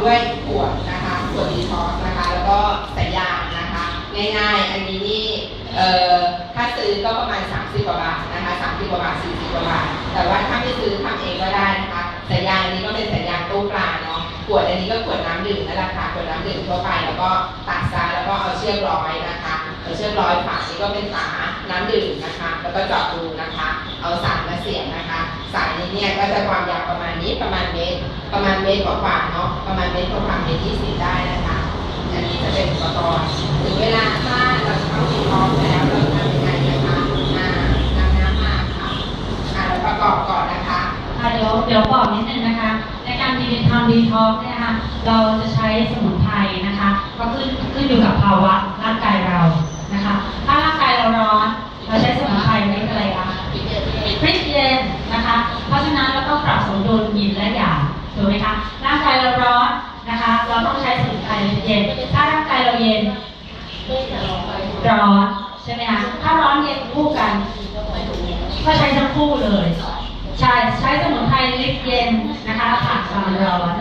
ด้วยขวดนะคะขวดดีท็อกนะคะ แล้วก็สายยางนะคะ ง่ายๆ อันนี้นี่เอ่อถ้าซื้อก็ประมาณ 30กว่าบาทนะคะ30กว่าบาท40กว่าบาท แต่ว่าถ้าไม่ซื้อทำเองก็ได้นะคะสายยางนี้ก็เป็นสายยางตู้ปลา ขวดอันนี้ก็ขวดน้ำดื่มนั่นแหละค่ะขวดน้ำดื่มทั่วไปแล้วก็ตัดซาแล้วก็เอาเชือกร้อยนะคะเอาเชือกร้อยฝานี้ก็เป็นฝาน้ำดื่มนะคะ แล้วก็เจาะรูนะคะ เอาสายมาเสียบนะคะ สายนี้เนี่ยก็จะความยาวประมาณนี้ประมาณเมตรประมาณเมตรกว่าๆเนาะประมาณเมตรกว่าๆเมตรยี่สิบได้นะคะอันนี้จะเป็นอุปกรณ์ถึงเวลาถ้าเราจะต้องมีท้องแล้วเราทำยังไงนะคะอ่านำน้ำมาค่ะอ่าเราประกอบก่อนนะคะค่ะเดี๋ยวเดี๋ยวบอกนิดนึงนะคะ การดีทำดีท็อกเนี่ยนะคะเราจะใช้สมุนไพรนะคะก็ขึ้นขึ้นอยู่กับภาวะร่างกายเรานะคะ ถ้าร่างกายเราร้อนเราใช้สมุนไพรเรียกอะไรคะพริกเย็นนะคะ เพราะฉะนั้นเราต้องปรับสมดุลยินและหยางถูกไหมคะร่างกายเราร้อนนะคะ เราต้องใช้สมุนไพรเย็นถ้าร่างกายเราเย็นร้อนใช่ไหมคะถ้าร้อนเย็นคู่กัน ก็ใช้ทั้งคู่เลย ใช่ใช้สมุน ความร้อน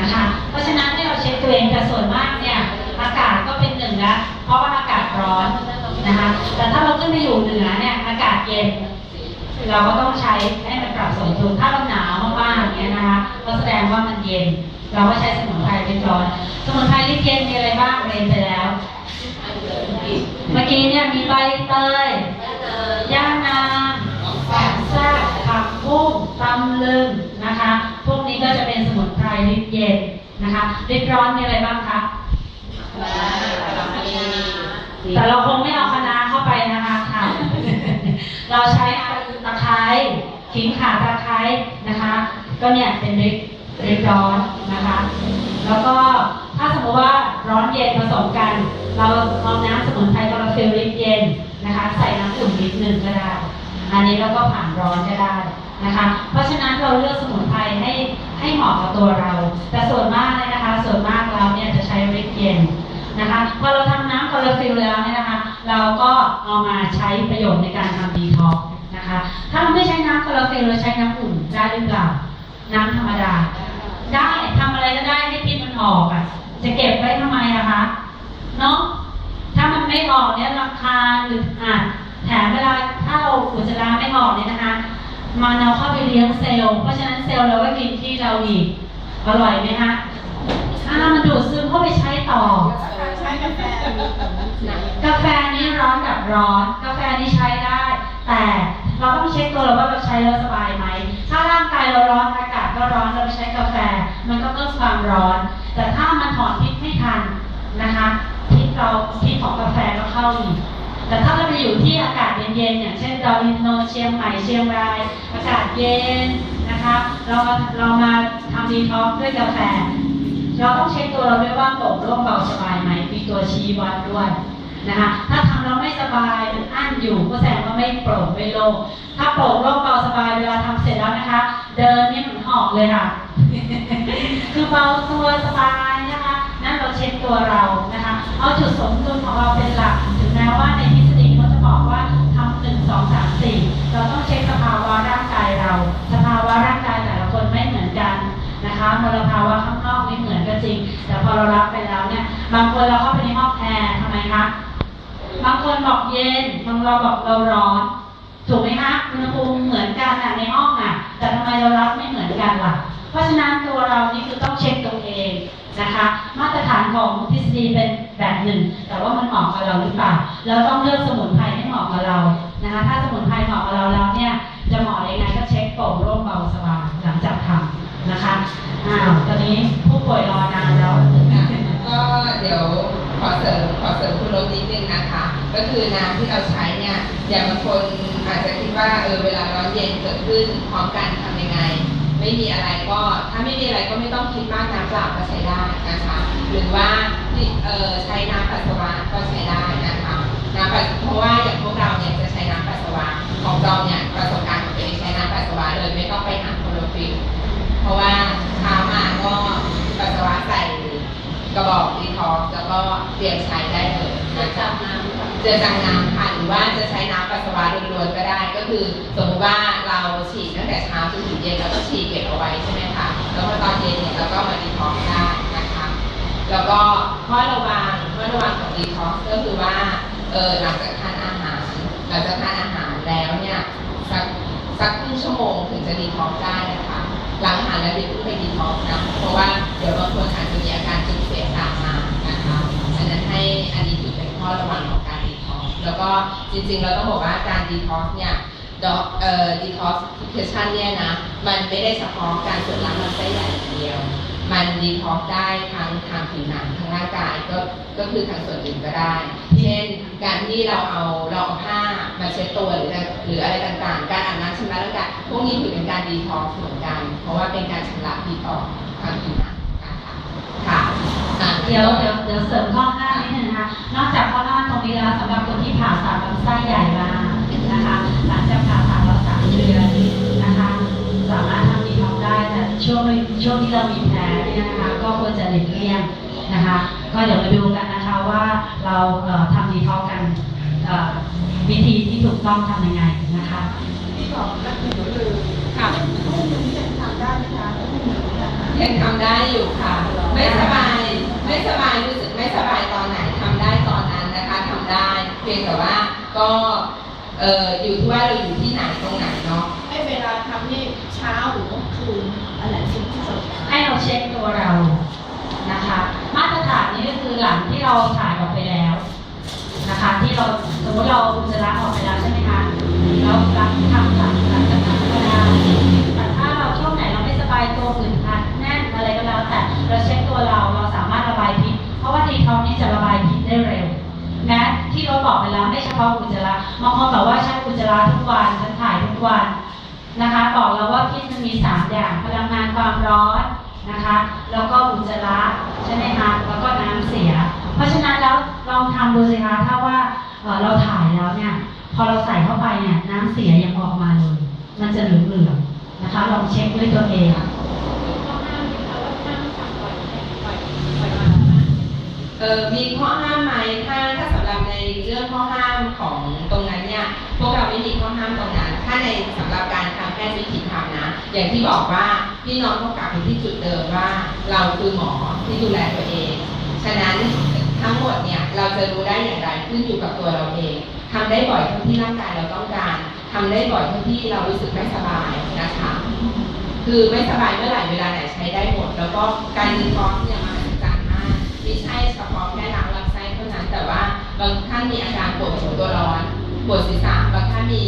นะคะ เพราะฉะนั้นให้เราเช็คตัวเองแต่ส่วนมากเนี่ยอากาศก็เป็นหนึ่งนะเพราะว่าอากาศร้อนนะคะ แต่ถ้าเราขึ้นไปอยู่เหนือเนี่ยอากาศเย็น เราก็ต้องใช้ให้มันปรับสมดุลถ้าเราหนาวมากๆอย่างเงี้ยนะคะก็แสดงว่ามันเย็น เราก็ใช้สมุนไพรลิปร้อน สมุนไพรลิปเย็นมีอะไรบ้างเรียนไปแล้ว เมื่อกี้เนี่ยมีใบเตยย่านางแปะแซ่บผักบุ้งตำลึงนะคะ กนี้ก็จะเป็นสมุนไพรริบเย็นนะคะริบร้อนมีอะไรบ้างคะแต่เราคงไม่เอาคณะเข้าไปนะคะค่ะเราใช้ตะไคร้ขิงข่าตะไคร้นะคะ ก็เนี่ยเป็นริบริบร้อนนะคะ แล้วก็ถ้าสมมติว่าร้อนเย็นผสมกัน เราเอาน้ำสมุนไพรคลอโรฟิลลิปเย็นนะคะ ใส่น้ำอุ่นนิดนึงก็ได้ อันนี้เราก็ผ่านร้อนก็ได้ นะคะ เพราะฉะนั้นเราเลือกสมุนไพรให้ให้เหมาะกับตัวเรา แต่ส่วนมากเลยนะคะ ส่วนมากเราเนี่ยจะใช้ริบเย็นนะคะพอเราทำน้ำคลอโรฟิลแล้วเนี่ยนะคะ เราก็เอามาใช้ประโยชน์ในการทำดีท็อกนะคะ ถ้าเราไม่ใช้น้ำคลอโรฟิลเราใช้น้ำอุ่นได้หรือเปล่า น้ำธรรมดา ได้ทำอะไรก็ได้ให้พิษมันออกอะ จะเก็บไว้ทำไมอะคะเนาะถ้ามันไม่ออกเนี่ยราคาหรืออะแถมเวลาถ้าเราอุจจาระไม่ออกเนี่ยนะคะ มันเอาเข้าไปเลี้ยงเซลล์ เพราะฉะนั้นเซลล์เราก็กินที่เราอีก อร่อยไหมคะอ่ามันดูดซึมเข้าไปใช้ต่อ ใช้กาแฟกาแฟนี้ร้อนกับร้อน กาแฟนี้ใช้ได้ แต่เราต้องเช็คตัวเราว่าเราใช้แล้วสบายไหม ถ้าร่างกายเราร้อนอากาศก็ร้อนเราไปใช้กาแฟ มันก็เพิ่มความร้อน แต่ถ้ามันถอนพิษไม่ทันนะคะพิษเราพิษของกาแฟก็เข้าอีก แต่ถ้าเราไปอยู่ที่อากาศเย็นๆอย่างเช่นดอยอินทนเชียงใหม่เชียงราย อากาศเย็นนะคะ เราเรามาทำดีท็อกด้วยกาแฟ เราต้องเช็คตัวเราด้วยว่าโปร่งโล่งเบาสบายไหมมีตัวชี้วัดด้วยนะคะถ้าทำแล้วไม่สบายมันอั้นอยู่ก็แสดงว่าไม่โปร่งไม่โล่งถ้าโปร่งโล่งเบาสบายเวลาทำเสร็จแล้วนะคะ เดินนี่เหมือนหอบเลยค่ะ คือเบาตัวสบายนะคะ นั่นเราเช็คตัวเรานะคะ เอาจุด บางคนเราเข้าไปในห้องแอร์ทำไมคะ บางคนบอกเย็น บางเราบอกเราร้อน ถูกไหมคะอุณหภูมิเหมือนกันอะในห้องอะแต่ทำไมเรารับไม่เหมือนกันล่ะ เพราะฉะนั้นตัวเรานี่คือต้องเช็คตัวเองนะคะ มาตรฐานของทฤษฎีเป็นแบบหนึ่ง แต่ว่ามันเหมาะกับเราหรือเปล่า เราต้องเลือกสมุนไพรให้เหมาะกับเรา นะคะ ถ้าสมุนไพรเหมาะกับเราแล้วเนี่ย จะเหมาะยังไงก็เช็คโปร่งโล่งเบาสบายหลังจากทำนะคะ อ้าว ตอนนี้ผู้ป่วยรอนานแล้ว ดี๋ยวขอเสริมขอเสริมคุณลบนิดนึงนะคะ ก็คือน้ำที่เราใช้เนี่ยอย่างบางคนอาจจะคิดว่าเออเวลาร้อนเย็นเกิดขึ้นพร้อมกันทำยังไง ไม่มีอะไรก็ถ้าไม่มีอะไรก็ไม่ต้องคิดมากน้ำเปล่าก็ใช้ได้นะคะ หรือว่าเออใช้น้ำปัสสาวะก็ใช้ได้นะคะน้ำปัสเพราะว่าอย่างพวกเราเนี่ยจะใช้น้ำปัสสาวะของเราเนี่ยประสบการณ์ของตัวเองใช้น้ำปัสสาวะเลยไม่ต้องไปหาโคลอฟิลเพราะว่าเช้ามาก็ปัสสาวะใส่ กระบอกดีท็อกซ์แล้วก็เตรียมใช้ได้เลยนะคะเจอจากน้ำค่ะหรือว่าจะใช้น้ำปัสสาวะล้วนๆก็ได้ ก็คือสมมติว่าเราฉีดตั้งแต่เช้าจนถึงเย็นแล้วก็ฉีดเก็บเอาไว้ใช่ไหมคะแล้วพอตอนเย็นเนี่ยเราก็มาดีท็อกซ์ได้นะคะ แล้วก็ข้อระวังข้อระวังของดีท็อกซ์ก็คือว่าเออหลังจากทานอาหารหลังจากทานอาหารแล้วเนี่ยสักสักครึ่งชั่วโมงถึงจะดีท็อกซ์ได้นะคะ หลังอาหารแล้วเดี๋ยวเพิ่งไปดีท็อกนะ เพราะว่าเดี๋ยวบางคนอาจจะมีอาการจุกเสียตามมานะคะอันนั้นให้อันนี้ถือเป็นข้อระวังของการดีท็อกแล้วก็จริงๆเราต้องบอกว่าการดีท็อกเนี่ยดอกเอ่อดีท็อกซ์เคชันเนี่ยนะ มันไม่ได้เฉพาะการตรวจล้างลำไส้ใหญ่อย่างเดียว มันดีท็อกได้ทั้งทางผิวหนังทางร่างกายก็ก็คือทางส่วนอื่นก็ได้ เช่น การที่เราเอาเราเอาผ้ามาเช็ดตัวหรือหรืออะไรต่างๆ การอาบน้ำชำระร่างกายพวกนี้ถือเป็นการดีท็อกเหมือนกัน เพราะว่าเป็นการชำระพิษออกทางผิวหนังคะค่ะอะเดี๋ยวเดี๋ยวเดี๋ยวเสริมข้อห้านิดนึงนะคะ นอกจากข้อห้าตรงนี้แล้วสำหรับคนที่ผ่าตัดลำไส้ใหญ่มานะคะ หลังจากผ่าตัดเราสามเดือนนะคะ สามารถ ช่วงช่วงที่เรามีแผลเนี่ยนะคะก็ควรจะหลีกเลี่ยงนะคะ ก็เดี๋ยวมาดูกันนะคะว่าเราเอ่อทำดีท็อกซ์กันเอ่อวิธีที่ถูกต้องทำยังไงนะคะค่ะยังทำได้อยู่ค่ะ ไม่สบายไม่สบายรู้สึกไม่สบายตอนไหนทำได้ตอนนั้นนะคะทำได้ เพียงแต่ว่าก็เอ่ออยู่ที่ว่าเราอยู่ที่ไหนตรงไหนเนาะ ให้เวลาทำนี่เช้าหรือว่าคืนอะไรที่สุด ให้เราเช็คตัวเรานะคะ มาตรฐานนี้ก็คือหลัง ที่เราถ่ายออกไปแล้วนะคะที่เราสมมติเราอุจจาระออกไปแล้วใช่ไหมคะเราล้างทำหลังหลังจากนั้นก็ได้แต่ถ้าเราช่วงไหนเราไม่สบายตัวอื่นคันแน่นอะไรก็แล้วแต่เราเช็คตัวเราเราสามารถระบายพิษเพราะว่าดีท็อกซ์นี่จะระบายพิษได้เร็วแม้ที่เราบอกไปแล้วไม่เฉพาะอุจจาระบางคนบอกว่าฉันอุจจาระทุกวันฉันถ่ายทุกวันนะคะบอกแล้วว่าพิษมันมี3อย่างพลังงานความร้อนนะคะ แล้วก็อุจจาระใช่ไหมคะแล้วก็น้ำเสีย เพราะฉะนั้นแล้วลองทำดูสิคะถ้าว่าเราถ่ายแล้วเนี่ย พอเราใส่เข้าไปเนี่ยน้ำเสียยังออกมาเลยมันจะเหลืองๆนะคะ ลองเช็คด้วยตัวเองเออมีข้อห้ามไหมถ้าถ้าสำหรับในเรื่องข้อห้ามของตรงนั้นเนี่ยพวกเราไม่มีข้อห้ามตรงนั้น ถ้าในสำหรับการทำแพทย์วิธีทำนะ อย่างที่บอกว่าพี่น้องเขากลับไปที่จุดเดิมว่า เราคือหมอที่ดูแลตัวเอง ฉะนั้น ทั้งหมดเนี่ยเราจะรู้ได้อย่างไรขึ้นอยู่กับตัวเราเองทำได้บ่อยเท่าที่ร่างกายเราต้องการทำได้บ่อยเท่าที่เรารู้สึกไม่สบายนะคะคือไม่สบายเมื่อไหร่เวลาไหนใช้ได้หมด แล้วก็การดีท็อกซ์เนี่ยมหัศจรรย์มากไม่ใช่เฉพาะแค่ล้างลำไส้เท่านั้น แต่ว่าบางท่านมีอาการปวดหัวตัวร้อนปวดศีรษะบางท่านมี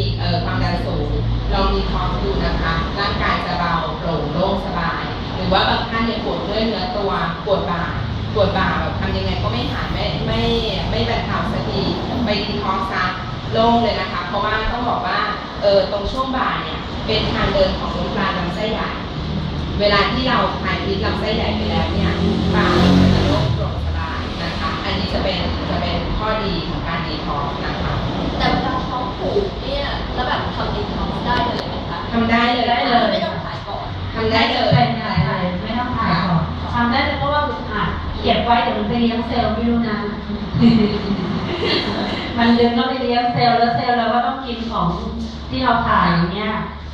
ความดันสูงลองดีท็อกซ์ดูนะคะร่างกายจะเบาโปร่งโล่งสบาย หรือว่าบางท่านเนี่ยปวดด้วยเนื้อตัวปวดบ่า ปวดบ่าแบบทำยังไงก็ไม่หายไม่ไม่ไม่บรรเทาสักทีไปดีท็อกซ์ซะโล่งเลยนะคะ เพราะว่าต้องบอกว่าเออตรงช่วงบ่าเนี่ยเป็นทางเดินของน้ำปลาลำไส้ใหญ่เวลาที่เราทานพิษลำไส้ใหญ่ไปแล้วเนี่ยปากเราจะโล่งโปร่งสบายนะคะ อันนี้จะเป็นจะเป็นข้อดีของการดีท็อกซ์นะคะ แต่เวลาท้องผูกเนี่ยแล้วแบบทำดีท็อกซ์ได้เลยไหมคะทำได้เลยได้เลย ไม่ต้องถ่ายก่อนทำได้เลยำได้เลยเพราะว่าอึดอัดเก็บไว้เดี๋ยวมันไปเลี้ยงเซลล์ไม่รู้นะ มันดึงก็ไปเลี้ยงเซลล์แล้วเซลล์เราก็ต้องกินของที่เราถ่ายอย่างเงี้ย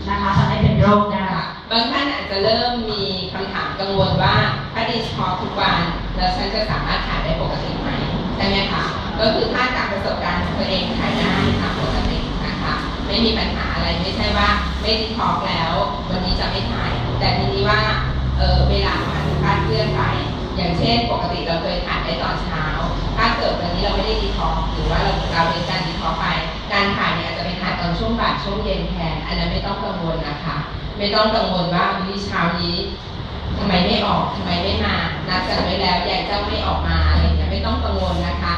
นะคะทำให้เป็นโรคได้บางท่านอาจจะเริ่มมีคำถามกังวลว่าถ้าดีท็อกซ์ทุกวันแล้วฉันจะสามารถถ่ายได้ปกติไหมใช่ไหมคะก็คือถ้าจากประสบการณ์ของตัวเองถ่ายได้ตามปกตินะคะไม่มีปัญหาอะไรไม่ใช่ว่าไม่ดีท็อกแล้ว วันนี้จะไม่ถ่าย แต่ทีนี้ว่าเออเวลามันคลาดเคลื่อนไป อย่างเช่นปกติเราเคยถ่ายได้ตอนเช้า ถ้าเกิดวันนี้เราไม่ได้ดีท็อกซ์หรือว่าเราเราเป็นการดีท็อกซ์ไป การถ่ายเนี่ยอาจจะเป็นถ่ายตอนช่วงบ่ายช่วงเย็นแทน อันนั้นไม่ต้องกังวลนะคะ ไม่ต้องกังวลว่าวิเช้านี้ทำไมไม่ออกทำไมไม่มา นัดกันไว้แล้วยายเจ้าไม่ออกมาอะไรเงี้ยไม่ต้องกังวลนะคะ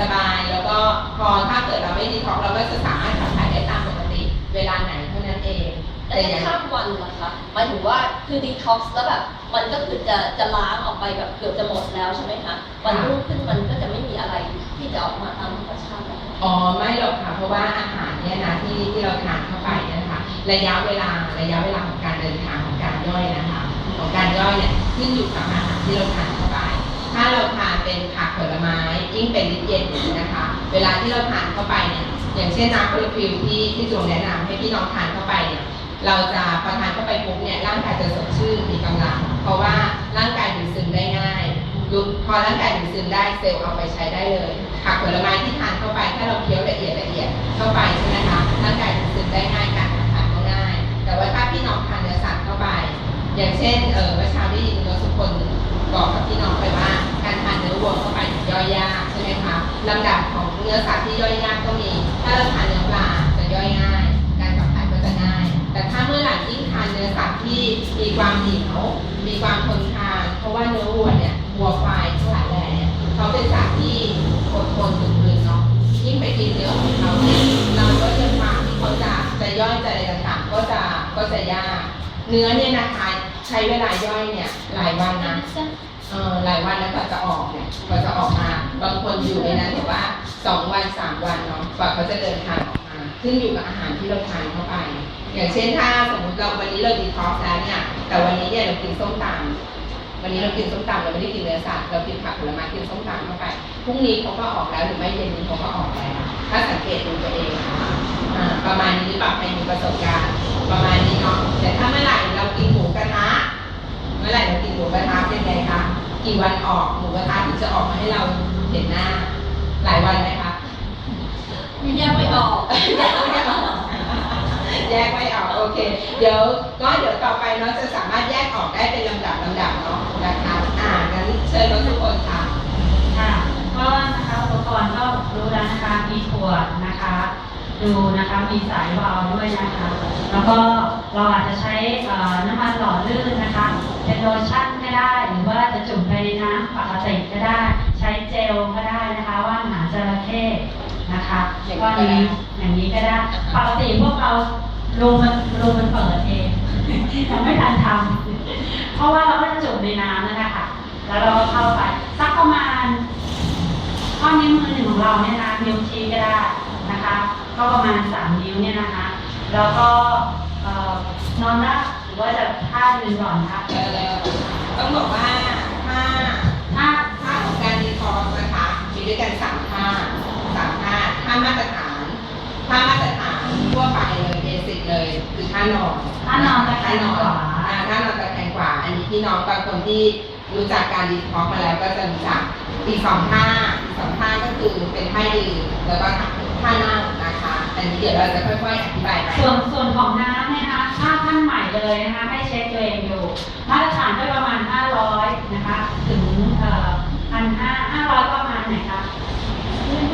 สบายๆแล้วก็พอถ้าเกิดเราไม่ดีท็อกซ์เราก็จะสามารถขับถ่ายได้ตามปกติ เวลาไหนเท่านั้นเอง แต่ถ้าข้ามวันล่ะคะหมายถึงว่าคือดีท็อกซ์แล้วแบบ มันก็คือจะจะล้างออกไปแบบเกือบจะหมดแล้วใช่ไหมคะวันรุ่งขึ้นมันก็จะไม่มีอะไรที่จะออกมาตามธรรมชาติแล้วอ๋อไม่หรอกค่ะ เพราะว่าอาหารเนี่ยนะที่ที่เราทานเข้าไปเนี่ยนะคะระยะเวลาระยะเวลาของการเดินทางของการย่อยนะคะ ของการย่อยเนี่ยขึ้นอยู่กับอาหารที่เราทานเข้าไป ถ้าเราทานเป็นผักผลไม้ยิ่งเป็นลิตเย็นนี้นะคะ เวลาที่เราทานเข้าไปเนี่ยอย่างเช่นน้ำโคลฟิลที่ที่จวงแนะนำให้พี่น้องทานเข้าไปเนี่ย เราจะพอทานเข้าไปปุ๊บเนี่ยร่างกายจะสดชื่นมีกำลัง เพราะว่าร่างกายดูดซึมได้ง่ายดูพอร่างกายดูดซึมได้เซลล์เอาไปใช้ได้เลยผักผลไม้ที่ทานเข้าไปถ้าเราเคี้ยวละเอียดละเอียดเข้าไปใช่ไหมคะร่างกายดูดซึมได้ง่ายการขับถ่ายก็ง่าย แต่ว่าถ้าพี่น้องทานเนื้อสัตว์เข้าไป อย่างเช่นเออเมื่อเช้าได้ยินโนสุคนบอกกับพี่น้องไปว่า การทานเนื้อวัวเข้าไปย่อยยากใช่ไหมคะลำดับของเนื้อสัตว์ที่ย่อยยากก็มี ถ้าเราทานเนื้อปลาจะย่อยง่าย ถ้าเมื่อไหร่ยิ่งทานเนื้อสัตว์ที่มีความเหนียว มีความทนทาน เพราะว่าเนื้อวัวเนี่ยวัวควายทั้งหลายแหล่เขาเป็นสัตว์ที่อดทนถึงคืนเนาะยิ่งไปกินเนื้อของเขาเนี่ยเราก็จะความที่เขาจะจะย่อยจะอะไรต่างๆก็จะก็จะยาก เนื้อเนี่ยนะคะใช้เวลาย่อยเนี่ยหลายวันนะเออหลายวันแล้วกว่าจะออกเนี่ยกว่าจะออกมา บางคนอยู่ในนั้นแต่ว่าสองวันสามวันเนาะกว่าเขาจะเดินทางออก ขึ้นอยู่กับอาหารที่เราทานเข้าไป อย่างเช่นถ้าสมมติเราวันนี้เราดีท็อกซ์แล้วเนี่ย แต่วันนี้เนี่ยเรากินส้มตำวันนี้เรากินส้มตำเราไม่ได้กินเนื้อสัตว์เรากินผักผลไม้กินส้มตำเข้าไปพรุ่งนี้เขาก็ออกแล้วหรือไม่เย็นนี้เขาก็ออกแล้วถ้าสังเกตดูตัวเองอประมาณนี้หรือเปล่าใครมีประสบการณ์ประมาณนี้เนาะแต่ถ้าเมื่อไหร่เรากินหมูกระทะเมื่อไหร่เรากินหมูกระทะเป็นไงคะกี่วันออกหมูกระทะถึงจะออกมาให้เราเห็นหน้า หลายวันไหมคะ แยกไม่ออกแยกไม่ออกแยกไม่ออกโอเค เดี๋ยวก็เดี๋ยวต่อไปเนาะจะสามารถแยกออกได้เป็นลำดับลำดับเนาะนะคะอ่างั้นเชิญน้องทุกคนค่ะค่ะก็นะคะอุปกรณ์ก็รู้แล้วนะคะมีขวดนะคะ ดูนะคะมีสายวาล์วด้วยนะคะ แล้วก็เราอาจจะใช้เอ่อน้ำมันหล่อลื่นนะคะ เป็นโลชั่นก็ได้หรือว่าจะจุ่มไปในน้ำปกติก็ได้ ใช้เจลก็ได้นะคะ ว่านหางจระเข้ นะคะอย่างนี้ก็ก็ได้นี้อย่างนี้ก็ได้ปกติพวกเรารูมันรูมันเปิดเองเราไม่ทันทำเพราะว่าเราก็จะจุ่มในน้ำนั่นแหละค่ะ แล้วเราก็เข้าไปสักประมาณข้อนิ้วมือหนึ่งของเราเนี่ยนะนิ้วชี้ก็ได้นะคะ ก็ประมาณสามนิ้วเนี่ยนะคะ แล้วก็เอ่อนอนรับหรือว่าจะท่ายืนก่อนคะเออต้องบอกว่าถ้าท่าท่าของการดีท็อกซ์นะคะมีด้วยกันสามท่า สามท่าท่ามาตรฐานท่ามาตรฐานทั่วไปเลยเบสิกเลยคือท่านอนท่านอนตะแคท่างนอนขวาอ่าท่านอนตะแคงขวาอันนี้พี่น้องบางคนที่รู้จักการดีท็อกซ์มาแล้วก็จะรู้จักอีกสองท่าอีกสองท่าก็คือเป็นท่ายืนแล้วก็ท่านั่งนะคะ อันนี้เดี๋ยวเราจะค่อยๆอธิบายไปส่วนส่วนของน้ำเนี่ยนะคะถ้าท่านใหม่เลยนะคะให้เช็คตัวเองอยู่ มาตรฐานก็ประมาณ 500 นะคะ ถึงเอ่อพันห้าห้าร้อยประมาณไหนคะ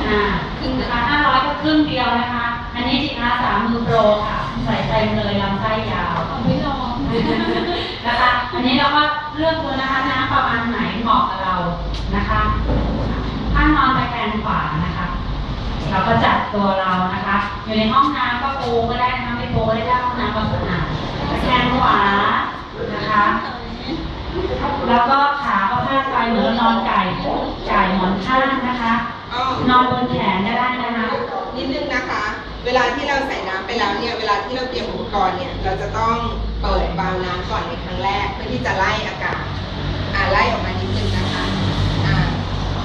อ่าครึ่งหนึ่งนะคะ500ก็ครึ่งเดียวนะคะ อันนี้จิตอาสามือโปรค่ะ ใส่เต็มเลยลำไส้ยาวไม่ลองนะคะอันนี้เราก็เลือกดูนะคะน้ำประมาณไหนเหมาะกับเรานะคะถ้านอนตะแคงขวานะคะ เราก็จัดตัวเรานะคะ อยู่ในห้องน้ำก็ปูก็ได้นะคะไม่ปูก็ได้ถ้าห้องน้ำก็สะอาดตะแคงขวานะคะแล้วก็ขาก็พาดไปเหมือนเรานอนไก่ไก่หมอนข้างนะคะอ้อ นอนบนแขนก็ได้นะคะนิดนึงนะคะ เวลาที่เราใส่น้ำไปแล้วเนี่ย เวลาที่เราเตรียมอุปกรณ์เนี่ย เราจะต้องเปิดวาล์วน้ำก่อนในครั้งแรก เพื่อที่จะไล่อากาศ อ่าไล่ออกมานิดนึงนะคะ อ่า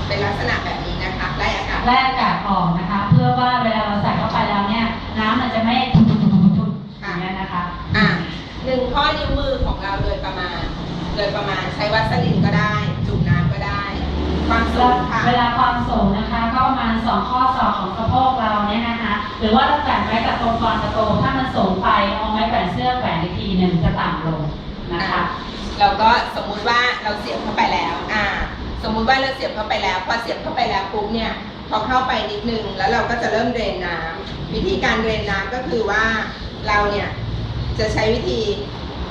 เป็นลักษณะแบบนี้นะคะ ไล่อากาศแรกอากาศออกนะคะ เพื่อว่าเวลาเราใส่เข้าไปแล้วเนี่ย น้ำมันจะไม่ทุบๆๆๆอย่างเงี้ยนะคะ อ่าหนึ่งข้อนิ้วมือของเราโดยประมาณ โดยประมาณใช้วัสลิน ความสูงค่ะ เวลาความสูงนะคะ ก็ประมาณสองข้อศอกของสะโพกเราเนี่ยนะคะ หรือว่าเราแขวนไว้กับตรงกรกระโตงถ้ามันสูงไปเอาไม้แขวนเสื้อแขวนอีกทีหนึ่งจะต่ำลงนะคะ เราก็สมมุติว่าเราเสียบเข้าไปแล้ว อ่า สมมุติว่าเราเสียบเข้าไปแล้ว พอเสียบเข้าไปแล้วปุ๊บเนี่ย พอเข้าไปนิดนึง แล้วเราก็จะเริ่มเดรนน้ำวิธีการเดรนน้ำก็คือว่าเราเนี่ยจะใช้วิธี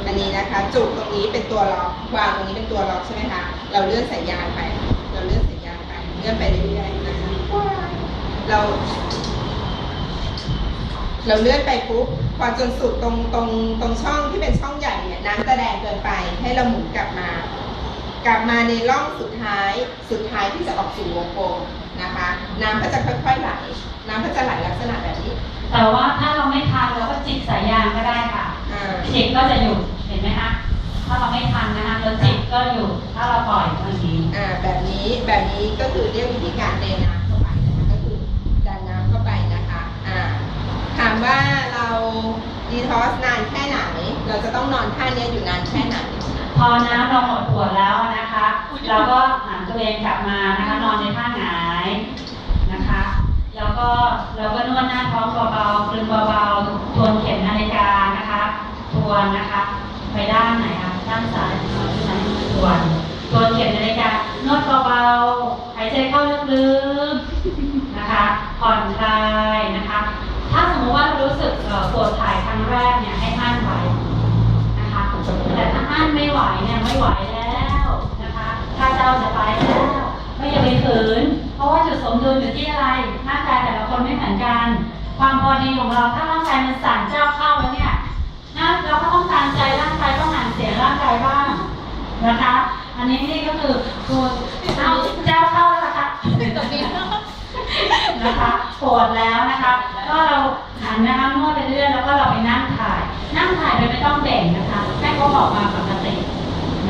อันนี้นะคะ จุกตรงนี้เป็นตัวล็อกวางตรงนี้เป็นตัวล็อกใช่ไหมคะ เราเลื่อนสายยางไป เลื่อนไปเรื่อยๆนะคะเราเราเลื่อนไปปุ๊บพอจนสุดตรงตรงตรงช่องที่เป็นช่องใหญ่เนี่ยน้ำจะแดงเกินไป ให้เราหมุนกลับมา กลับมาในร่องสุดท้ายสุดท้ายที่จะออกสู่วงกลมนะคะ น้ำก็จะค่อยๆไหล น้ำก็จะไหลลักษณะแบบนี้ แต่ว่าถ้าเราไม่ทันเราก็จิกสายยางก็ได้ค่ะอ่าจิกก็จะหยุดเห็นไหมคะถ้าเราไม่ทันนะคะเราจิก ก็หยุดถ้าเราปล่อยทันทีอ่าแบบนี้แบบนี้ก็คือเรียกวิธีการเทน้ำเข้าไปนะคะก็คือดันน้ำเข้าไปนะคะอ่าถามว่าเราดีทอสนานแค่ไหนเราจะต้องนอนท่าเนี้ยอยู่นานแค่ไหน พอน้ำเราหมดขวดแล้วนะคะ เราก็หันตัวเองกลับมานะคะ นอนในท่าหงายนะคะ แล้วก็เราก็นวดหน้าท้องเบาๆคลึงเบาๆทวนเข็มนาฬิกานะคะ ทวนนะคะ ไปด้านไหนคะ ด้านซ้ายเอาที่ไหนทวนทวนเข็มนาฬิกานวดเบาๆ หายใจเข้าลึกๆ นะคะ ผ่อนคลายนะคะ ถ้าสมมติว่ารู้สึกปวดถ่ายครั้งแรกเนี่ยให้อั้นไว้นะคะ แต่ถ้าอั้นไม่ไหวเนี่ยไม่ไหวแล้วนะคะถ้าเจ้าจะไปแล้วไม่อย่าไปฝืน เพราะว่าจุดสมดุลอยู่ที่อะไรร่างกายแต่ละคนไม่เหมือนกัน ความพอดีของเราถ้าร่างกายมันสั่นเจ้าเข้าแล้วเนี่ย เราก็ต้องการใจร่างกายต้องหันเสียร่างกายบ้างนะคะ อันนี้นี่ก็คือตัวเอาเจ้าเข้าแล้วนะคะนะคะปวดแล้วนะคะ ก็เราหันนะคะนวดไปเรื่อยแล้วก็เราไปนั่งถ่าย นั่งถ่ายโดยไม่ต้องเบ่งนะคะให้เขาออกมาปกติ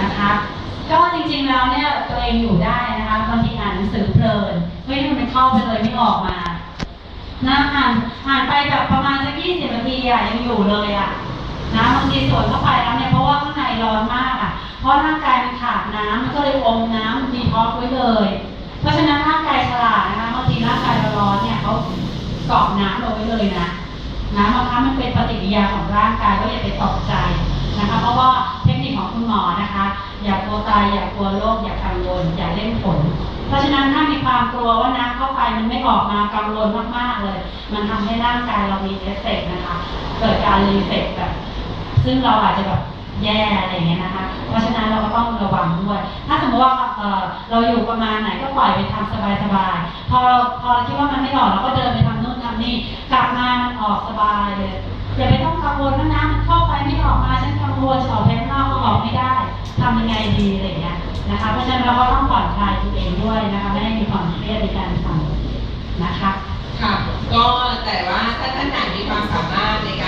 นะคะ ก็จริงๆแล้วเนี่ยตัวเองอยู่ได้นะคะบางทีอ่านหนังสือเพลินไม่ให้มันเข้าไปเลยไม่ออกมานะอ่านอ่านไปแบบประมาณสักยี่สิบนาทีอะยังอยู่เลยอะ นะบางทีสวนเข้าไปแล้วเนี่ยเพราะว่าข้างในร้อนมากอะเพราะร่างกายมันขาดน้ำมันก็เลยอมน้ำดีท็อกไว้เลย เพราะฉะนั้นร่างกายฉลาดนะคะบางทีร่างกายเราร้อนเนี่ยเขาเกาะน้ำเราไว้เลยนะน้ำบางครั้งมันเป็นปฏิกิริยาของร่างกายก็อย่าไปตกใจนะคะ เพราะว่าเทคนิคของคุณหมอนะคะ อย่ากลัวตายอย่ากลัวโรคอย่ากังวลอย่าเล่นผล เพราะฉะนั้นถ้ามีความกลัวว่าน้ำเข้าไปมันไม่ออกมากังวลมากๆเลย มันทำให้ร่างกายเรามีเอฟเฟกนะคะ เกิดการรีเฟกแบบ ซึ่งเราอาจจะแบบแย่อะไรอย่างเงี้ยนะคะ เพราะฉะนั้นเราก็ต้องระวังด้วย ถ้าสมมติว่าเออเราอยู่ประมาณไหนก็ปล่อยไปทำสบายๆ พอพอเราคิดว่ามันไม่ออเราก็เดินไปทำนู่นทำนี่ กลับมามันออกสบายเลย อย่าไปต้องกังวลว่าน้ำมันเข้าไปไม่ออกมาฉันกังวลจะออกไปข้างนอกก็ออกไม่ได้ทำยังไงดีอะไรเงี้ยนะคะ เพราะฉะนั้นเราก็ต้องผ่อนคลายตัวเองด้วยนะคะไม่ให้มีความเครียดในการทำนะคะ ค่ะ ก็แต่ว่าถ้าท่านไหนมีความสามารถในการ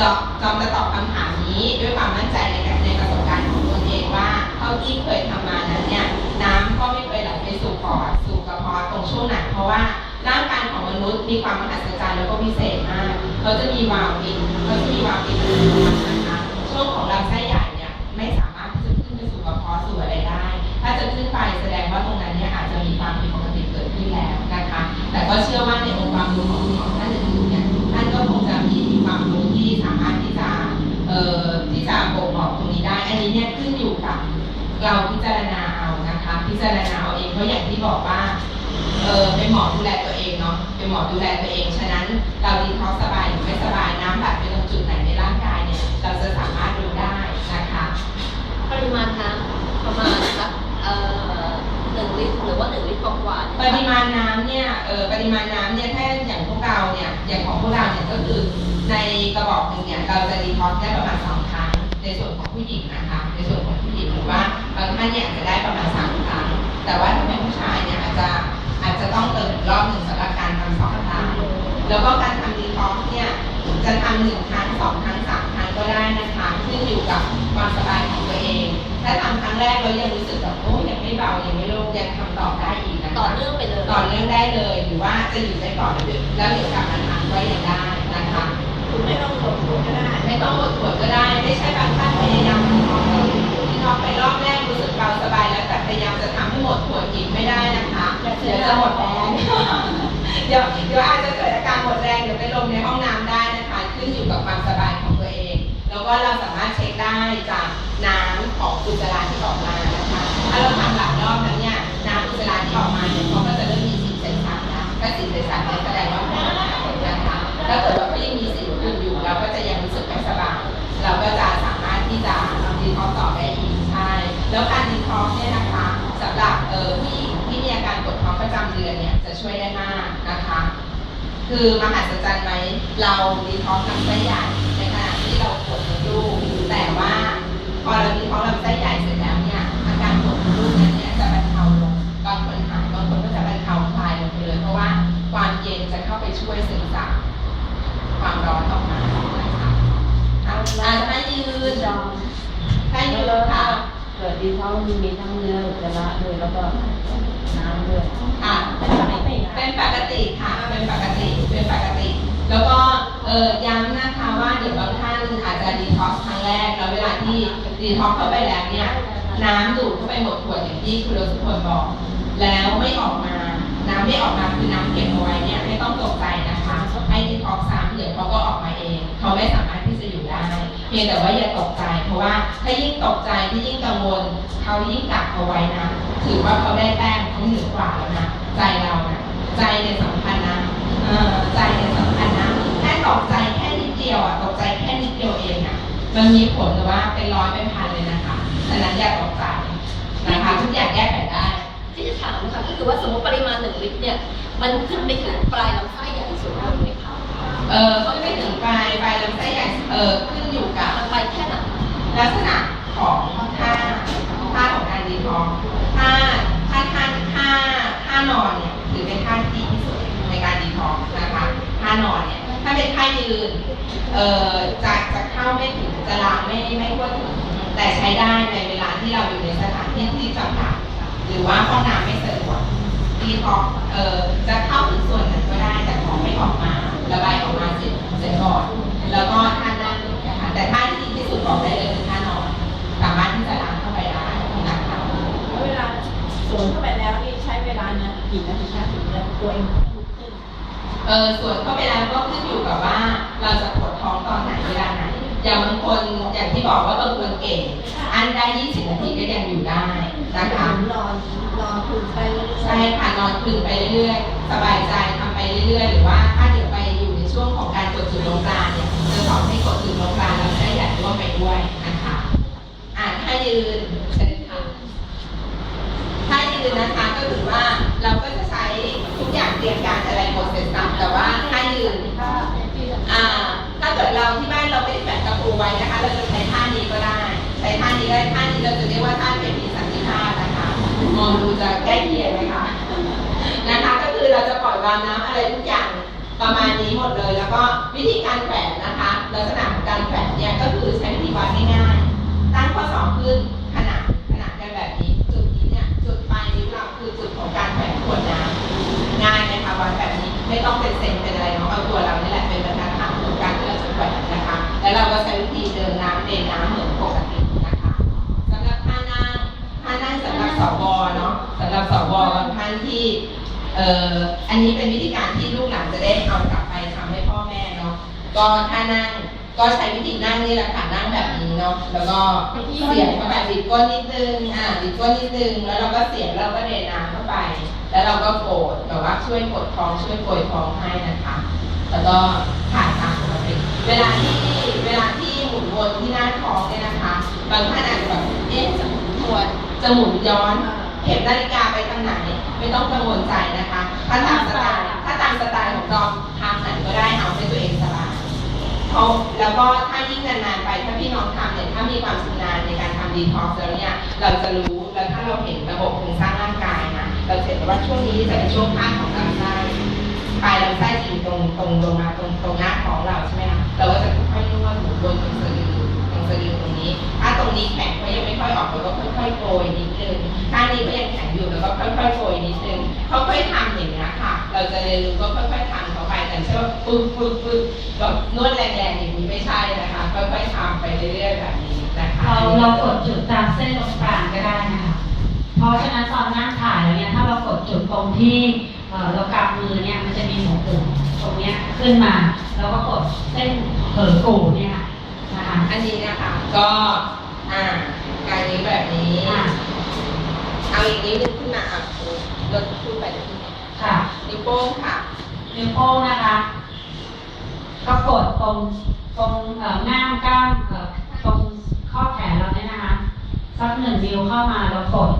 จอจอมจะตอบคำถามนี้ด้วยความมั่นใจในในประสบการณ์ของตนเองว่า เท่าที่เคยทำมานั้นเนี่ยน้ำก็ไม่เคยไหลไปสู่ปอดสู่กระเพาะตรงช่วงไหนเพราะว่าร่างกายของมนุษย์มีความมหัศจรรย์แล้วก็พิเศษมากเขาจะมีวาล์วปิดเขาจะมีวาล์วปิดนมัตินะคะช่วงของลำไส้ใหญ่เนี่ยไม่สามารถที่จะขึ้นไปสู่กระเพาะสู่อะไรได้ ถ้าจะขึ้นไปแสดงว่าตรงนั้นเนี่ยอาจจะมีความผิดปกติเกิดขึ้นแล้วนะคะ แต่ก็เชื่อว่าในองค์ความรู้ของคุณหมอท่านอื่นเนี่ยท่านก็คงจะมีความรู้ ที่จะบ่งบอกตรงนี้ได้ อันนี้เนี่ยขึ้นอยู่กับ เราพิจารณาเอานะคะ พิจารณาเอาเองเพราะอย่างที่บอกว่าเออเป็นหมอดูแลตัวเองเนาะเป็นหมอดูแลตัวเอง ฉะนั้นเราดีท็อกซ์สบายหรือไม่สบายน้ำแบบไปตรงจุดไหนในร่างกายเนี่ยเราจะสามารถรู้ได้นะคะปริมาณน้ำประมาณสักเอ่อ นึ่งลิตรหรือว่าหนึ่งลิตรกว่าๆปริมาณน้ำเนี่ยเออปริมาณน้ำเนี่ยถ้าอย่างพวกเราเนี่ยอย่างของพวกเราเนี่ยก็คือในกระบอกหนึ่งเนี่ยเราจะดีท็อกซ์ได้ประมาณสองครั้ง ในส่วนของผู้หญิงนะคะในส่วนของผู้หญิงหรือว่าบางท่านเนี่ยจจะได้ประมาณสามครั้ง แต่ว่าถ้าเป็นผู้ชายเนี่ยอาจจะอาจจะต้องเติมอีกรอบหนึ่งสำหรับการทำสองครั้งแล้วก็การทำดีท็อกซ์เนี่ยจะทำหนึ่งครั้งสองครั้งสามครั้งก็ได้นะคะขึ้นอยู่กับความสบายของตัวเอง ถ้าทำครั้งแรกแล้วยังรู้สึกแบบโอ้ยังไม่เบายังไม่โล่งยังทำต่อได้อีกนะคะต่อเนื่องไปเลยต่อเนื่องได้เลยหรือว่าจะอยู่ไปก่อนแล้วเดี๋ยวแล้วเดี๋ยวกลับมาทำก็ยังได้นะคะคุณไม่ต้องกดหัวก็ได้ ไม่ต้องอดทนก็ได้ ไม่ใช่บางท่านพยายามที่ท้องที่ท้องไปรอบแรกรู้สึกเบาสบายแล้วแต่พยายามจะทำให้หมดขวดอีกไม่ได้นะคะเดี๋ยวจะหมดแรงเดี๋ยวเดี๋ยวอาจจะเกิดอาการหมดแรงเดี๋ยวไปลงในห้องน้ำได้นะคะ ขึ้นอยู่กับความสบายของตัวเอง แล้วก็เราสามารถเช็คได้จากน้ำของอุจจาระที่ออกมานะคะถ้าเราทำหลายรอบแล้วเนี่ยน้ำอุจจาระที่ออกมาเนี่ยเขาก็จะเริ่มมีสีใสพสารแล้วถ้าสีใสพสานี่ยแสดงว่าเป็นอาหารนะคะถ้าเกิดว่าเขายังมีสีอื่นอยู่ เราก็จะยังรู้สึกไม่สบายเราก็จะสามารถที่จะทำดีท็อกต่อไปอีกใช่แล้วการดีท็อกเนี่ยนะคะสำหรับเออผู้หญิงที่มีอาการปวดท้องประจำเดือนเนี่ยจะช่วยได้มากนะคะ คือมหัศจรรย์ไหมเราดีท็อกลำได้ใหญ่ อเราดีท็อกซ์ลำไส้ใหญ่เสร็จแล้วเนี่ยอาการปวดมดลูกนั้นเนี่ยจะบรรเทาลงบางคนหายบางคนก็จะบรรเทาคลายลงไปเลยเพราะว่าความเย็นจะเข้าไปช่วยซึมซับความร้อนออกมานะคะอะอะถ้ายืนจองถ้ายืนค่ะเกิดดีท้องมันมีทั้งเนื้ออุจจาระด้วยแล้วก็น้ำด้วยค่ะเป็นปกติเป็นปกติค่ะเป็นปกติเป็นปกติ แล้วก็เออย้ำนะคะว่าเดี๋ยวบางท่านอาจจะดีท็อกซ์ครั้งแรกแล้วเวลาที่ ดีท็อกเข้าไปแล้วเนี่ยน้ำดูดเข้าไปหมดขวดอย่างที่คุณรสุพลบอก แล้วไม่ออกมา น้ำไม่ออกมาคือน้ำเก็บเอาไว้เนี่ยไม่ต้องตกใจนะคะให้ดีท็อกซ้ำเดี๋ยวเขาก็ออกมาเอง เขาไม่สามารถที่จะอยู่ได้เพียงแต่ว่าอย่าตกใจ เพราะว่าถ้ายิ่งตกใจที่ยิ่งกังวลเขายิ่งกักเอาไว้นะถือว่าเขาได้แต้มเขาเหนือกว่าแล้วนะใจเรานะใจเนี่ยสำคัญนะเออใจเนี่ยสำคัญนะแค่ตกใจแค่นิดเดียวอะตกใจแค่นิดเดียวเองอะ มันมีผลหรือว่าเป็นร้อยเป็นพันเลยนะคะฉะนั้นอย่าตกใจนะคะทุกอย่างแก้ไขได้ที่จะถามนะคะก็คือว่าสมมติปริมาณหนึ่งลิตรเนี่ย มันขึ้นไปถึงปลายลำไส้ใหญ่สุดเลยไหมคะเออก็ไม่ถึงปลายปลายลำไส้ใหญ่เออขึ้นอยู่กับมันไปแค่ไหนลักษณะของท่าท่าของการดีท็อกซ์ถ้าถ้าท่าท่าท่านอนเนี่ยถือเป็นท่าที่ดีที่สุดในการดีท็อกซ์นะคะ ท่านอนเนี่ยถ้าเป็นท่ายืนเอ่อจะจะเข้าไม่ถึงจะลามไม่ไม่ทั่วถึงแต่ใช้ได้ในเวลาที่เราอยู่ในสถานที่ที่จำกัดหรือว่าห้องน้ำไม่สะดวกดีท็อกซ์เอ่อจะเข้าถึงส่วนไหนก็ได้แต่ขอไม่ออกมาระบายออกมาเสร็จเสร็จก่อนแล้วก็ท่านนั่งนะคะแต่ท่าที่ดีที่สุดบอกได้เลยคือท่านอนสามารถที่จะล้างเข้าไปได้นะคะเวลาสวมเข้าไปแล้วนี่ใช้เวลานะกี่นาทีคะถึงจะตัวเอง เออส่วนเข้าไปแล้วก็ขึ้นอยู่กับว่าเราจะปวดท้องตอนไหนเวลาไหน อย่างบางคนอย่างที่บอกว่าบางคนเก่ง อันได้ 20 นาทีก็ยังอยู่ได้นะคะนอนนอนคุไปเรื่อยๆใช่ค่ะนอนคืนไปเรื่อยๆสบายใจทำไปเรื่อยๆหรือว่าถ้าเดี๋ยวไปอยู่ในช่วงของการกดจุดลงกลางเนี่ยจะสอนให้กดจุดลงกลางแล้วได้อยากร่วมไปด้วยนะคะอ่าถ้ายืนเชิญค่ะถ้ายืนนะคะก็ถือว่าเราก็จะใช้ทุกอย่างเตรียมการอะไรหมด ไว้นะคะ เราจะใช้ท่านี้ก็ได้ ใช้ท่านี้ก็ได้ท่านี้เราจะเรียกว่าท่าเป็นมีสันติภาพนะคะ มองดูจะใกล้เคียงไหมคะนะคะ ก็คือเราจะปล่อยวางน้ำอะไรทุกอย่างประมาณนี้หมดเลย แล้วก็วิธีการแขวนนะคะ ลักษณะของการแขวนเนี่ยก็คือใช้วิธีวัดง่ายๆ ตั้งข้อศอกขึ้นขนาดขนาดกันแบบนี้ จุดนี้เนี่ยจุดปลายนิ้วเราคือจุดของการแขวนขวดน้ำง่ายไหมคะวัดแบบนี้ไม่ต้องเป็นเซนเป็นอะไรเนาะเอาตัวเรานี่แหละเป็น แล้วเราก็ใช้วิธีเดินน้ำเดินน้ำเหมือนปกตินะคะสำหรับท่านั่งท่านั่งสำหรับสวเนาะสำหรับสวบางท่านที่เอ่ออันนี้เป็นวิธีการที่ลูกหลานจะได้เอากลับไปทำให้พ่อแม่เนาะก็ท่านั่งก็ใช้วิธีนั่งนี่แหละค่ะนั่งแบบนี้เนาะแล้วก็เสียบเข้าไปบิดก้นนิดนึงอ่าบิดก้นนิดนึงแล้วเราก็เสียบแล้วเราก็เดนน้ำเข้าไป แล้วเราก็โกดแบบว่าช่วยกดท้องช่วยโกยท้องให้นะคะ แล้วก็ถ่ายตาม เวลาที่เวลาที่หมุนวนที่หน้าท้องเนี่ยนะคะ บางท่านอาจจะแบบเอ๊ะจะหมุนทวนจะหมุนย้อนเข็มนาฬิกาไปทางไหน ไม่ต้องกังวลใจนะคะถ้าตามสไตล์ถ้าตามสไตล์ของจอมทางไหนก็ได้เอาให้ตัวเองสบายเขาแล้วก็ถ้ายิ่งนานๆไปถ้าพี่น้องทำเนี่ยถ้ามีความชำนาญในการทำดีท็อกซ์แล้วเนี่ยเราจะรู้แล้วถ้าเราเห็นระบบโครงสร้างร่างกายนะเราจะเห็นว่าช่วงนี้จะเป็นช่วงข้างของลำไส้ ปลายลำไส้จะอยู่ตรงตรงลงมาตรงตรงหน้าท้องเราใช่ไหมคะเราก็จะค่อยๆนวดหมุนวนตรงสะดือตรงสะดือตรงนี้ ถ้าตรงนี้แข็งก็ยังไม่ค่อยออกเราก็ค่อยๆโกยนิดนึงถ้านี้ก็ยังแข็งอยู่เราก็ค่อยๆโกยนิดนึงค่อยๆทำอย่างนี้ค่ะ เราจะเรียนรู้ก็ค่อยๆทำเข้าไปแต่ไม่ใช่ว่าปึ๊บปึ๊บปึ๊บแบบนวดแรงๆอย่างนี้ไม่ใช่นะคะค่อยๆทำไปเรื่อยๆแบบนี้นะคะเราเรากดจุดตามเส้นตรงกลางก็ได้นะคะเพราะฉะนั้นตอนนั่งถ่ายแล้วเนี่ยถ้าเรากดจุดตรงที่ เอ่อเรากำมือเนี่ยมันจะมีหัวปุ่มตรงเนี้ยขึ้นมา แล้วก็กดเส้นเผิกูเนี่ยค่ะนะคะอันนี้นะคะก็อ่าการนี้วแบบนี้อะเอาอีกนิ้วหนึงขึ้นมาอะลดขึ้นไปเดี๋ยวขึ้นมาค่ะนิ้วโป้งค่ะนิ้วโป้งนะคะก็กดตรงตรงเอ่อง่ามกล้ามเอ่อตรงข้อแขนเราเนี่ยนะคะสักหนึ่งนิ้วเข้ามาแล้วกด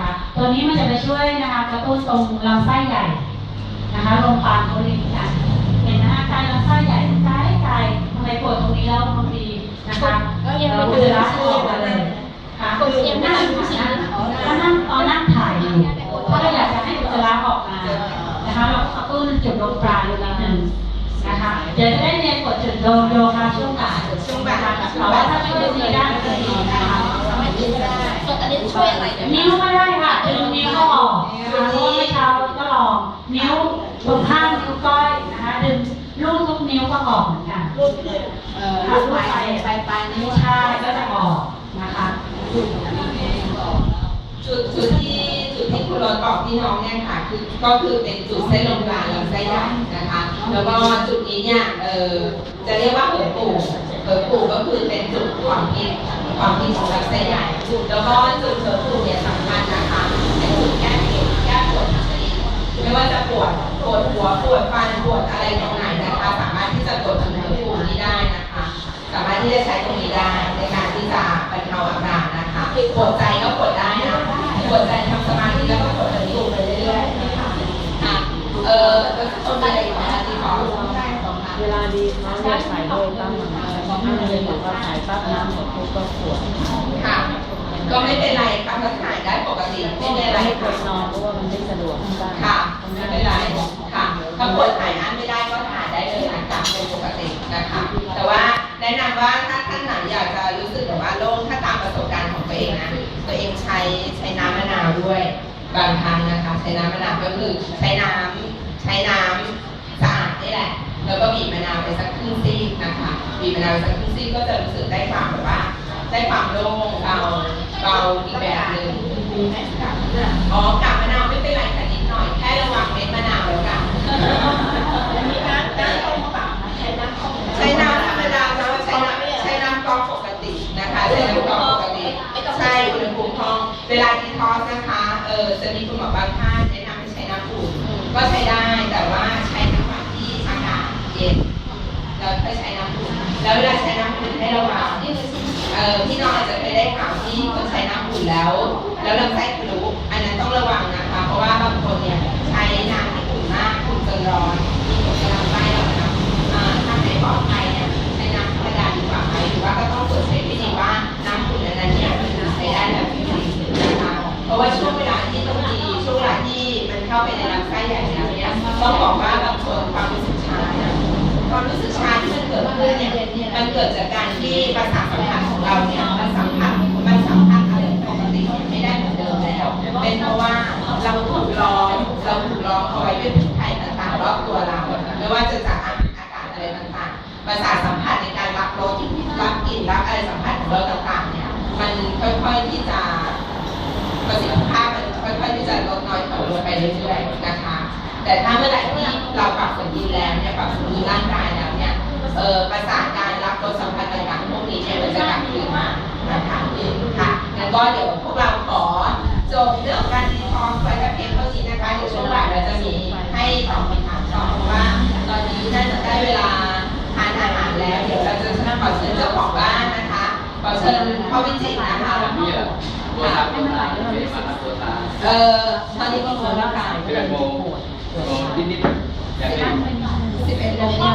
นะคะ ตัวนี้มันจะไปช่วยนะคะกระตุ้นตรงลำไส้ใหญ่นะคะลมปานเขาเรียกกันเห็นนะคะการลำไส้ใหญ่ไกลไกลทำไมปวดตรงนี้แล้วบางทีนะคะก็ยังเราไม่คือถึงรักออกมาเลยค่ะกดเสียงนั่งอยู่สิถ้านั่งตอนนั่งถ่ายอยู่ถ้าเราอยากจะให้อุจจาระออกมานะคะเราก็กระตุ้นจุดลมปราณนิดนึงนะคะเดี๋ยวจะได้เรียนกดจุดโดมโยคะช่วงบ่ายช่วงบ่ายแต่ว่าถ้าช่วยนี้ได้ก็จะดีนะคะกดอันนี้ช่วยอะไรเนี่ยนิ้วก็ได้ เอ่อรูปไปไปไปนิ้ใช่ก็จะออกนะคะจุดจุดที่จุดที่คุณรถบอกพี่น้องเนี่ยค่ะคือก็คือเป็นจุดเส้นลมปราณลำไส้ใหญ่นะคะ แล้วก็จุดนี้เนี่ยเออจะเรียกว่าหินปูเหินปูก็คือเป็นจุดความพิษความพิษของลำไส้ใหญ่แล้วก็จุดเหินปูเนี่ยสำคัญนะคะเป็นจุดแก้เผ็ดแก้ปวดทั้งชนิดไม่ว่าจะปวดปวดหัวปวดฟันปวดอะไรตรงไหนนะคะ สามารถที่จะกดจุดเที่จะใช้ตรงนี้ได้ในการที่จะบรรเทาอาการนะคะปวดใจก็กดได้นะปวดใจทำสมาธิแล้วก็กดอันนี้ลงไปเรื่อยๆนะคะอะเออแล้วต้นอะไรอีกไหมคะที่ขอเวลาดีน้องจะถ่ายเลยตั้งมาถ้ามันเลยบอกว่าถ่ายปั๊บน้ำหมดปุ๊บก็ปวดค่ะ ก็ไม่เป็นไรค่ะถ้าถ่ายได้ปกติไม่เป็นไรไม่ควค่ะรนอนเพราะว่ามันไม่สะดวกที่บ้านค่ะไม่เป็นไรค่ะถ้าปวดถ่ายอั้นไม่ได้ก็ถ่ายได้เลยนะคะเป็นปกตินะคะ แต่ว่า แนะนำว่าถ้าท่านไหนอยากจะรู้สึกแบบว่าโล่งถ้าตามประสบการณ์ของตัวเองนะ ตัวเองใช้ใช้น้ำมะนาวด้วยบางครั้งนะคะใช้น้ำมะนาวก็คือใช้น้ำใช้น้ำสะอาดนี่แหละ แล้วก็บีบมะนาวไปสักครึ่งซีกนะคะบีบมะนาวไปสักครึ่งซีกก็จะรู้สึกได้ความแบบว่า ได้ความโล่งเบาเบาอีกแบบหนึ่งอ๋อกากมะนาวไม่เป็นไรค่ะนิดหน่อยแค่ระวังเม็ดมะนาวแล้วกัน ใช้น้ำธรรมดานะใช้น้ำใช้น้ำก๊อกปกตินะคะใช้น้ำก๊อกปกติใช่อุณหภูมิห้องเวลาดีทอสนะคะเออจะมีคุณหมอบางท่านแนะนำให้ใช้น้ำอุ่นก็ใช้ได้แต่ว่าใช้น้ำมันที่อากาศเย็นแล้วค่อยใช้น้ำอุ่น แล้วเวลาใช้น้ำอุ่นให้ระวังเออพี่น้องอาจจะเคยได้ข่าวที่คนใช้น้ำอุ่นแล้ว แล้วลำไส้ทะลุอันนั้นต้องระวังนะคะ เพราะว่าบางคนเนี่ยใช้น้ำที่อุ่นมากอุ่นจนร้อนมีผลกับลำไส้เรานะอ่าถ้าให้ปลอดภัยเนี่ยใช้น้ำธรรมดาดีกว่าไหมหรือว่าก็ต้องตรวจเช็คให้ดีว่าน้ำขุ่นอันนั้นเนี่ยมันใช้ได้แบบจริงๆนะคะ เพราะว่าช่วงเวลาที่ต้องดีช่วงเวลาที่มันเข้าไปในลำไส้ใหญ่แล้วเนี่ยต้องบอกว่าบางคนความรู้สึก ความรู้สึกชาที่มันเกิดขึ้นเนี่ยมันเกิดจากการที่ประสาทสัมผัสของเราเนี่ยมันสัมผัสมันสัมผัสอะไรปกติเนี่ยไม่ได้เหมือนเดิมแล้ว เป็นเพราะว่าเราถูกล้อมเราถูกล้อมเอาไว้ด้วยพิษภัยต่างๆรอบตัวเรา ไม่ว่าจะจากอาหารอากาศอะไรต่างๆ ประสาทสัมผัสในการรับรสรับกลิ่นรับอะไรสัมผัสของเราต่างๆเนี่ยมันค่อยๆที่จะประสิทธิภาพมันค่อยๆที่จะลดน้อยถอยลงไปเรื่อยๆนะคะ แต่ถ้าเมื่อไหร่ ออประสาทการรับรสสัมผัสต่างๆพวกนี้เนี่ยมันจะกลับคืนมานะคะค่ะงั้นก็เดี๋ยวพวกเราขอจบเรื่องการดีทอล์กไว้แต่เพียงเท่านี้นะคะเดี๋ยวช่วงบ่ายเราจะมีให้ตอบคำถามต่อเพราะว่า ตอนนี้น่าจะได้เวลาทานอาหารแล้ว เดี๋ยวเราจะขอเชิญเจ้าของบ้านนะคะขอเชิญพ่อวิจิตรนะคะแล้วก็ตัวตาตัวตาไม่ได้มาตัดตัวตาเอ่อตอนนี้ก็คนร่างกายสิบเอ็ดโมงนิดๆแบบนี้สิบเอ็ดโมง